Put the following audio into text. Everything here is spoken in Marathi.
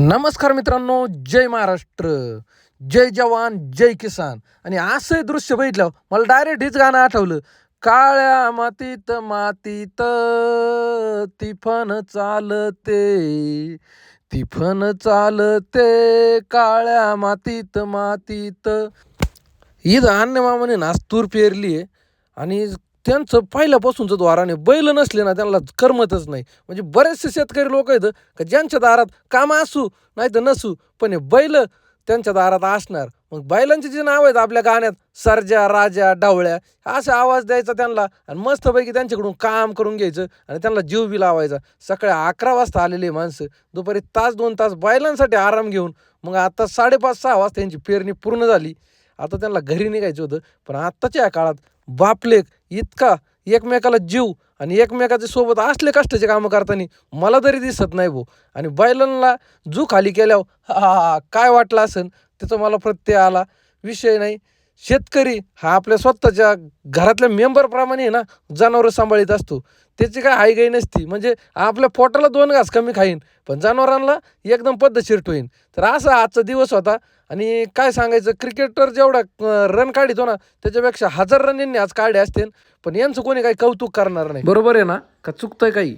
नमस्कार मित्रांनो जय महाराष्ट्र जय जवान जय किसान. आणि असं दृश्य बघितलं मला डायरेक्ट हेच गाणं आठवलं. काळ्या मातीत मातीत तिफन चालते तिफन चालते काळ्या मातीत मातीत. ईद अन्य मामाने नास्तूर पेरली आहे आणि त्यांचं पहिल्यापासूनचं द्वाराने बैल नसले ना त्यांना करमतच नाही. म्हणजे बरेचसे शेतकरी लोक आहेत का ज्यांच्या दारात काम असू नाही तर नसू पण हे बैल त्यांच्या दारात असणार. मग बैलांचे जे नाव आहेत आपल्या गाण्यात सरजा राजा डावळ्या असा आवाज द्यायचा त्यांना आणि मस्तपैकी त्यांच्याकडून काम करून घ्यायचं आणि त्यांना जीव बी लावायचा. सकाळी अकरा वाजता आलेले माणसं दुपारी तास दोन तास बैलांसाठी आराम घेऊन मग आता साडेपाच सहा वाजता यांची पेरणी पूर्ण झाली. आता त्यांना घरी निघायचं होतं पण आत्ताच्या या काळात बापलेक इतका एकमेकाला जीव आणि एकमेकाच्या सोबत असले कष्टाचे कामं करताना मला तरी दिसत नाही भाऊ आणि बैलांना जू खाली केल्यावर हा हा, हा, काय वाटलं असेल त्याचा मला प्रत्यय आला. विषय नाही. शेतकरी हा आपल्या स्वतःच्या घरातल्या मेंबरप्रमाणे ना जनावरं सांभाळीत असतो. त्याची काय हायगाई नसती. म्हणजे आपल्या पोटाला दोन घास कमी खाईन पण जनावरांना एकदम पद्धतशीर ठेवीन. तर असा आजचा दिवस होता. आणि काय सांगायचं क्रिकेटर जेवढा रन काढितो ना त्याच्यापेक्षा हजार रन यांनी आज काढले असतील. पण यांचं कोणी काही कौतुक करणार नाही. बरोबर आहे ना? का चुकतंय काही?